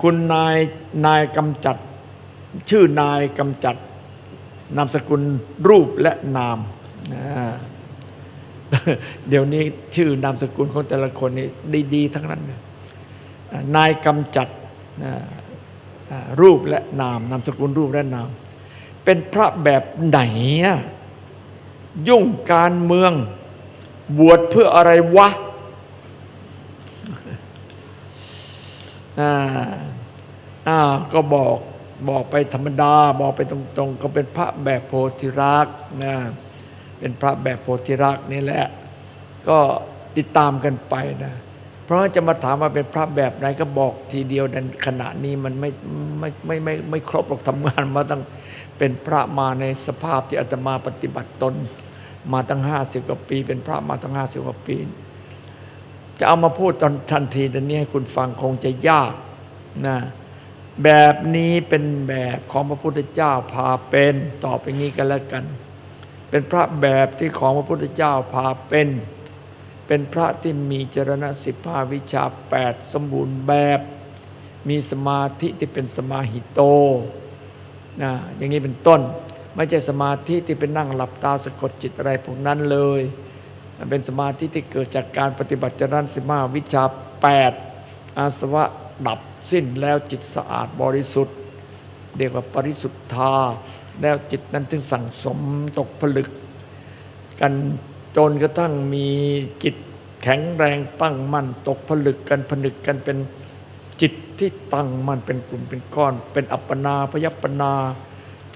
คุณนายนายกำจัด ชื่อนายกำจัด นามสกุลรูปและนาม เดี๋ยวนี้ชื่อนามสกุลของแต่ละคนนี่ดีๆ ทั้งนั้น นายกำจัดรูปและนาม นามสกุลรูปและนาม เป็นพระแบบไหน ยุ่งการเมือง บวชเพื่ออะไรวะ อ่าอ่าก็บอกบอกไปธรรมดา บอกไปตรงๆ ก็เป็นพระแบบโพธิรักษ์นะเป็นพระแบบโพธิรักษ์นี่แหละ ก็ติดตามกันไปนะ เพราะจะมาถามว่าเป็นพระแบบไหนก็บอกทีเดียวในขณะนี้มันไม่ไม่ไม่ไม่ไม่ครบหรอกทำงานมาตั้งเป็นพระมาในสภาพที่อาตมาปฏิบัติตน มาตั้งห้าสิบกว่าปี เป็นพระมาตั้งห้าสิบกว่าปี จะเอามาพูดตอนทันทีตอนนี้ให้คุณฟังคงจะยากนะแบบนี้เป็นแบบของพระพุทธเจ้าพาเป็นต่อไปงี้กันแล้วกัน เป็นพระแบบที่ของพระพุทธเจ้าพาเป็น เป็นพระที่มีจรณะสิบห้าวิชาแปดสมบูรณ์แบบ มีสมาธิที่เป็นสมาหิโตนะอย่างนี้เป็นต้น ไม่ใช่สมาธิที่เป็นนั่งหลับตาสะกดจิตอะไรพวกนั้นเลย เป็นสมาธิที่เกิดจากการปฏิบัติจรณะสิบห้าวิชาแปดอาสวะดับสิ้นแล้วจิตสะอาดบริสุทธิ์เรียกว่าปริสุทธา แล้วจิตนั้นถึงสั่งสมตกผลึก กันจนกระทั่งมีจิตแข็งแรงตั้งมั่นตกผลึกกันผนึกกันเป็นจิตที่ตั้งมั่นเป็นกลุ่มเป็นก้อน เป็นอัปปนาพยัปปนา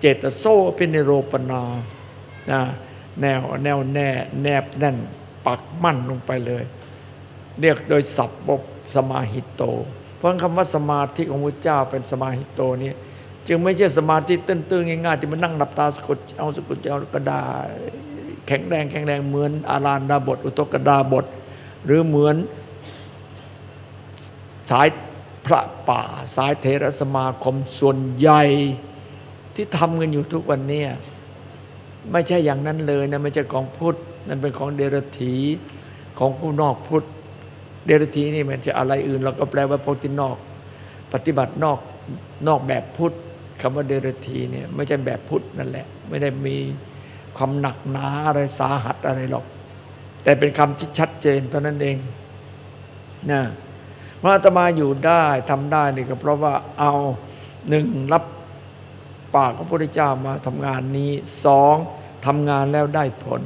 เจตโซเป็นนิโรปนานะ แนวแนวแน่แนบแน่นปักมั่นลงไปเลย เรียกโดยศัพท์บบสมาหิตโต เพราะคำว่าสมาธิของพระเจ้าเป็นสมาหิตโตนี้จึงไม่ใช่สมาธิตื้นๆง่ายๆที่มันนั่งหลับตาสะกดเอาสะกดเอากระดาษแข็งแรงแข็งแรงเหมือนอาราณดาบท อุตกดาบท หรือเหมือนสายพระป่า สายเทรสมาคมส่วนใหญ่ที่ทำกันอยู่ทุกวันนี้ ไม่ใช่อย่างนั้นเลยนะไม่ใช่ของพุทธนั่นเป็นของเดรัจฉีของผู้นอกพุทธเดรัจฉีนี่มันจะอะไรอื่น เราก็แปลว่าพวกที่นอก ปฏิบัตินอกนอกแบบพุทธคำว่าเดรัจฉีเนี่ยไม่ใช่แบบพุทธนั่นแหละ ไม่ได้มีความหนักหนาอะไรสาหัสอะไรหรอก แต่เป็นคำที่ชัดเจนเท่านั้นเองนะมาตมาอยู่ได้ทำได้นี่ก็เพราะว่าเอาหนึ่งรับ ปากของพระพุทธเจ้ามาทำงานนี้สองทำงานแล้วได้ผล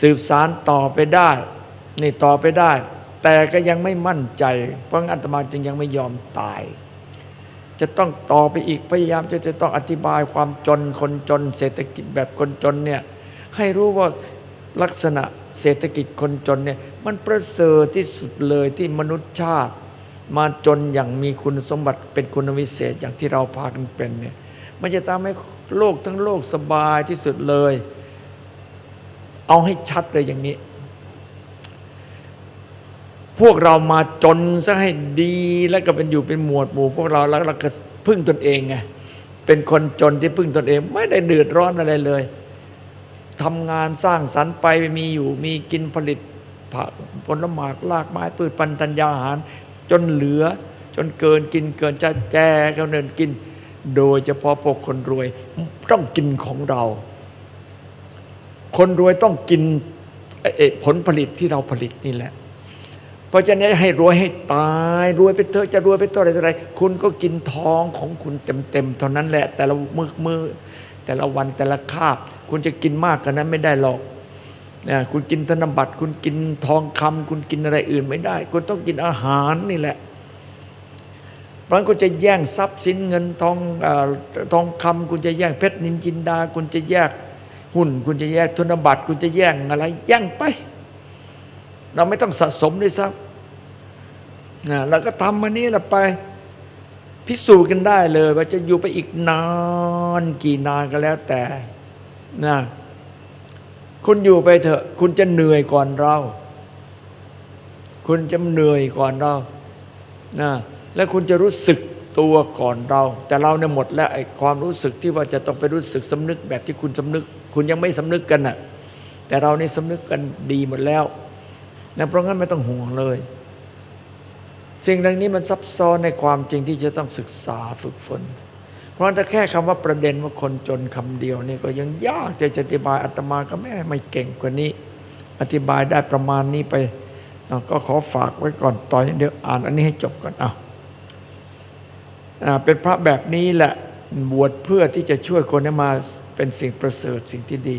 สืบสารต่อไปได้นี่ต่อไปได้ แต่ก็ยังไม่มั่นใจ เพราะงั้นอาตมาจึงยังไม่ยอมตาย จะต้องต่อไปอีกพยายามจะจะต้องอธิบายความจนคนจน เศรษฐกิจแบบคนจนเนี่ยให้รู้ว่าลักษณะเศรษฐกิจคนจนเนี่ยมันประเสริฐที่สุดเลยที่มนุษยชาติ มาจนอย่างมีคุณสมบัติเป็นคุณวิเศษอย่างที่เราพากันเป็นเนี่ยมันจะทำให้โลกทั้งโลกสบายที่สุดเลย เอาให้ชัดเลยอย่างนี้ พวกเรามาจนซะให้ดีแล้วก็เป็นอยู่เป็นหมวดหมู่ พวกเราแล้วเราก็พึ่งตนเองไงเป็นคนจนที่พึ่งตนเอง ไม่ได้เดือดร้อนอะไรเลยทำงานสร้างสรรค์ไปมีอยู่มีกินผลิตผักผลไม้ลากไม้พืชปันธัญญาอาหาร จนเหลือ จนเกินกินเกินจะแจกเขาเนินกิน โดยเฉพาะพวกคนรวย ต้องกินของเรา คนรวยต้องกินผลผลิตที่เราผลิตนี่แหละ เพราะฉะนั้นให้รวยให้ตายรวยไปเถอะจะรวยไปเท่าไรเท่าไรคุณก็กินทองของคุณเต็มๆเท่านั้นแหละ แต่ละมือมือแต่ละวันแต่ละคาบ คุณจะกินมากกันนั้นไม่ได้หรอก คุณกินธนบัตร คุณกินทองคำคุณกินอะไรอื่นไม่ได้ คุณต้องกินอาหารนี่แหละเพราะฉะนั้นคุณจะแย่งทรัพย์สินเงินทองอทองคำคุณจะแย่งเพชรนินจินดา คุณจะแยกหุ้น คุณจะแยกธนบัตร คุณจะแย่งอะไรแย่งไป เราไม่ต้องสะสมด้วยซ้ำนะเราก็ทำมานี้ละไป พิสูจน์กันได้เลย ว่าจะอยู่ไปอีกนาน กี่นานก็แล้วแต่นะ คุณอยู่ไปเถอะ คุณจะเหนื่อยก่อนเรา คุณจะเหนื่อยก่อนเรานะและคุณจะรู้สึกตัวก่อนเรา แต่เราเนี่ยหมดแล้วไอ้ความรู้สึกที่ว่าจะต้องไปรู้สึกสำนึกแบบที่คุณสำนึก คุณยังไม่สำนึกกันน่ะ แต่เรานี่สำนึกกันดีหมดแล้วนะเพราะงั้นไม่ต้องห่วงเลย สิ่งเหล่านี้มันซับซ้อนในความจริงที่จะต้องศึกษาฝึกฝน เพราะถ้าแค่คำว่าประเด็นว่าคนจนคำเดียวนี่ก็ยังยากจะอธิบายอาตมาก็แม่ไม่เก่งกว่านี้ อธิบายได้ประมาณนี้ไปเอาก็ขอฝากไว้ก่อนต่อยเดี๋ยวอ่านอันนี้ให้จบก่อนเอาอาเป็นพระแบบนี้แหละบวชเพื่อที่จะช่วยคนให้มาเป็นสิ่งประเสริฐสิ่งที่ดี